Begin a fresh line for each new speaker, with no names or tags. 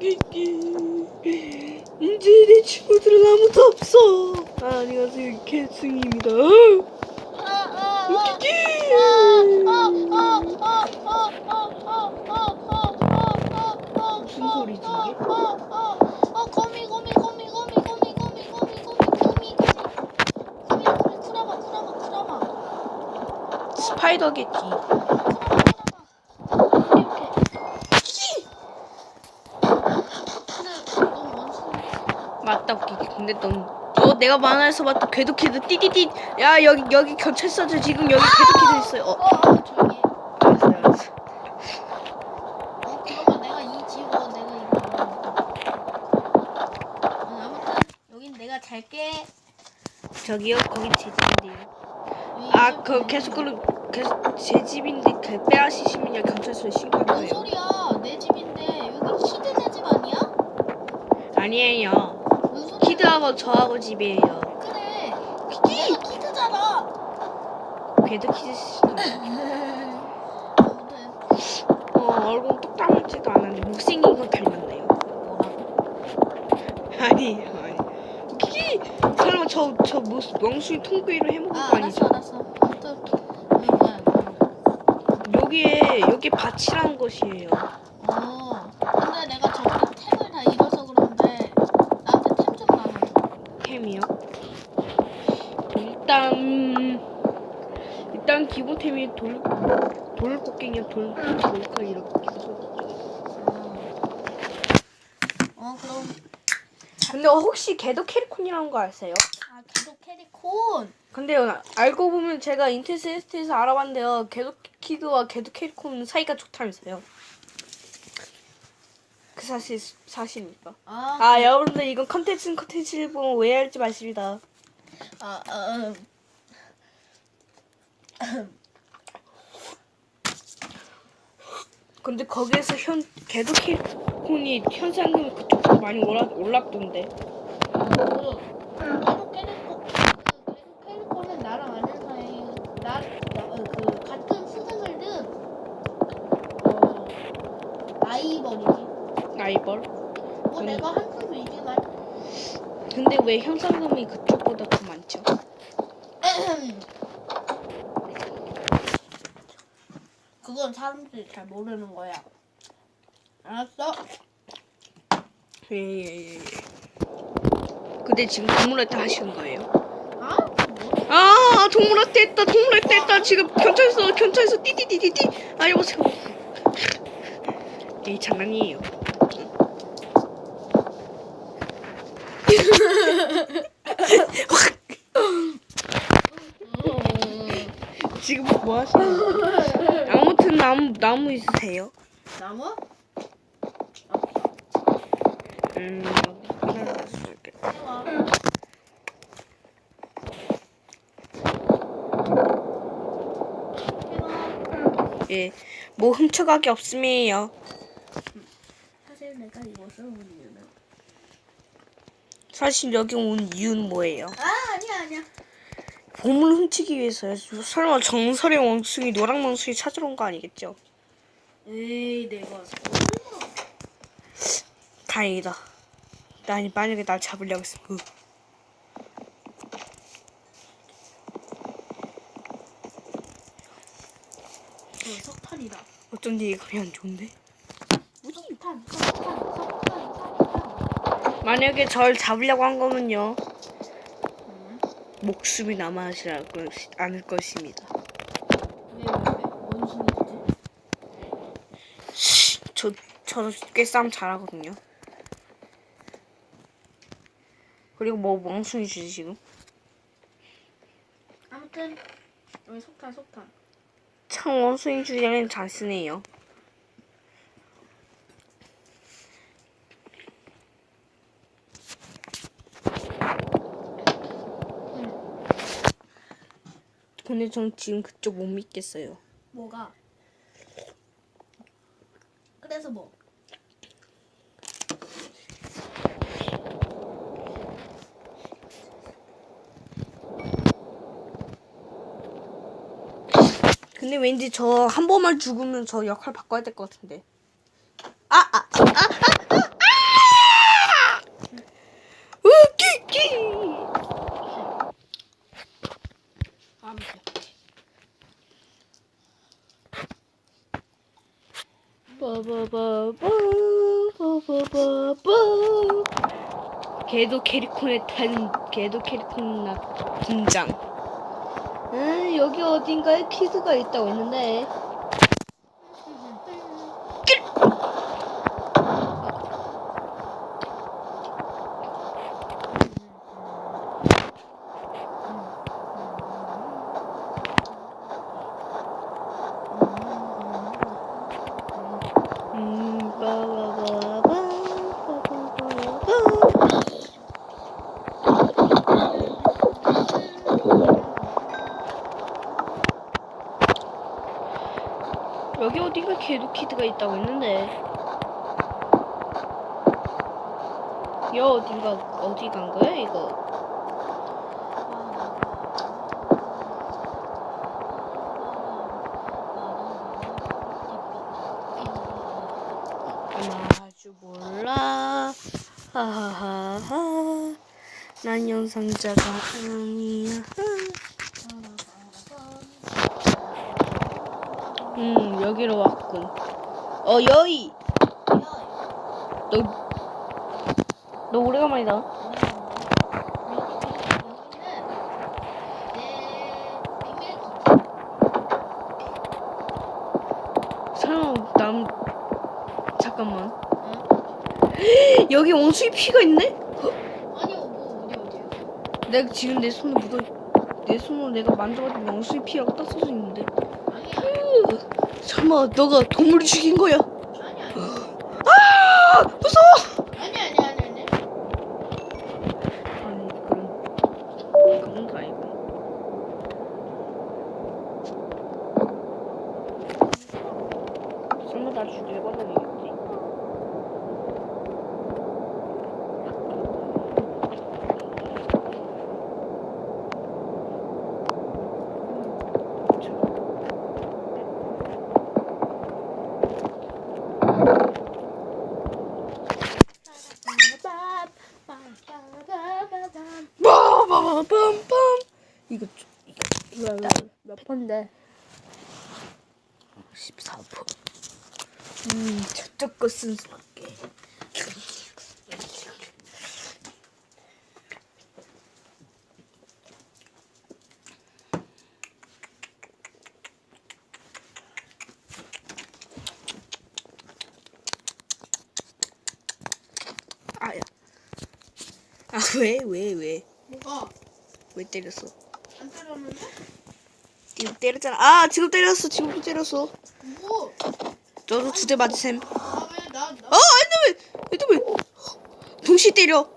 이제 내 친구들은 아무도 없어. 아, 안녕하세요, 캐승입니다. 무슨 소리지,
거
맞다, 웃기게. 근데 넌, 너 내가 만화에서 봤던 궤도키드 띠띠띠. 야, 여기, 여기 경찰서죠. 지금 여기 궤도키드 있어요.
어,
어,
어, 조용히 해.
알았어, 알았어.
어, 그러면 내가 이 지우고 내가 이거 먹어. 어, 아무튼 여긴 내가 잘게.
저기요, 거기 제 집인데요.
여기
아, 좀그 계속 그 계속 제 집인데 그 빼앗으시면요 경찰서에 신고할
뭔
거예요.
소리야? 내 집인데 여기 내집 아니야?
아니에요. 키드하고 저하고 집이에요.
그래. 내가 키드잖아.
걔도.
아무튼
어 얼굴 똑 닮지도 않았는데 못생긴 건 닮았네요. 아니 아니. 키키 설마 저저 멍숭이 통구이를 해먹은 아거
알았어
아니죠?
알았어. 아무튼 여기 뭐야?
여기에 여기 밭이란 것이에요.
어. 근데 내가 저번에 템을 다 잃어서 그런데 나한테 템 좀 나눠줘.
템이요. 일단 기본템이 돌 돌꽃갱이요 돌 돌까 이렇게 계속.
어 그럼
근데 혹시 걔도 캐리콘이라는 거 아세요?
아 계속 캐리콘.
근데요 알고 보면 제가 인터넷에서 알아봤는데요 걔도 키드와 걔도 캐리콘 사이가 좋다면서요. 그 사실 사실입니까?
아,
아 여러분들 이건 컨텐츠는 컨텐츠를 보면 오해할지 마십니다.
아, 아, 음.
근데 거기에서 현 걔도 캐리콘이 현상금이 그쪽으로 많이 올라 올랐던데.
그 계속 캐리콘 그 계속 캐리콘은 나랑 아는 사이 나, 나 어, 그 같은 수능을 든 어, 라이벌이지.
라이벌.
뭐
음.
내가 한 수도 이기나?
근데 왜 현상금이 그쪽보다 더 많죠?
그건 사람들이 잘 모르는 거야. 알았어?
예예예. 근데 지금 동물한테 하시는 거예요?
아? 뭐?
아 동물한테 했다 동물한테 했다 지금 경찰서 경찰서 띠띠띠띠띠 아 여보세요. 에이 장난이에요. 지금 뭐 하시는 거예요? 아무튼 나무 나무 있으세요?
나무?
음. 예, 뭐 훔쳐가기 없음이에요.
사실 내가 이것을 온 이유는
사실 여기 온 이유는 뭐예요?
아 아니야 아니야
보물 훔치기 위해서요. 설마 정설의 원숭이 노랑 원숭이 찾으러 온 거 아니겠죠?
에이 내가
다행이다. 난 만약에 날 잡으려고 했으면
그그 석탄이다
어쩐지 그냥 안 좋은데.
석탄 석탄 석탄 석탄
만약에 절 잡으려고 한 거면요
음.
목숨이 남아하지 않을 것입니다. 저 저꽤 싸움 잘하거든요. 그리고 뭐 멍숭이 주지 지금?
아무튼 여기 석탄 석탄
참 원숭이 주제는 잘 쓰네요. 근데 전 지금 그쪽 못 믿겠어요.
뭐가? 그래서 뭐?
근데 왠지 저 한 번만 죽으면 저 역할 바꿔야 될 것 같은데. 아, 아, 아, 아, 아, 아! 빠바바바 빠바바바 걔도 캐리콘에 탄 걔도 캐리콘 나 등장. 음 여기 어딘가에 키드가 있다고 했는데 음 빠바바바 빠바바바 여기 어딘가 걔도 키드가 있다고 했는데. 여 어딘가 어디 간 거야 이거? 아주 몰라. 하하하하. 난 영상자가 아니야 음 여기로 왔군 어 여이. 너너 오래간만이다. 설마 남 잠깐만. 여기 원숭이 피가 있네?
아니요 뭐 어디 어디요?
내가 지금 내 손에 묻어 내 손으로 내가 만져봤더니 원숭이 피라고 딱 써져 있는데 설마 너가 동물을 죽인 거야?
아니 아니
아 무서워
아니 아니. 아니 아니
아니 그럼 그런 거 아니고 설마 나 죽이려고 하는 얘기지? 빠바밤빰 이거 좀- 이거
몇 번데?
14%. 음, 저쪽 거 순수할게. 아야. 아, 왜, 왜, 왜?
뭐가?
왜 때렸어?
안 때렸는데?
지금 때렸잖아. 아, 지금 때렸어. 지금 때렸어.
뭐?
너도 두 대 맞으셈.
아 왜 나? 나?
어, 안돼 왜? 얘도 왜? 동시 때려.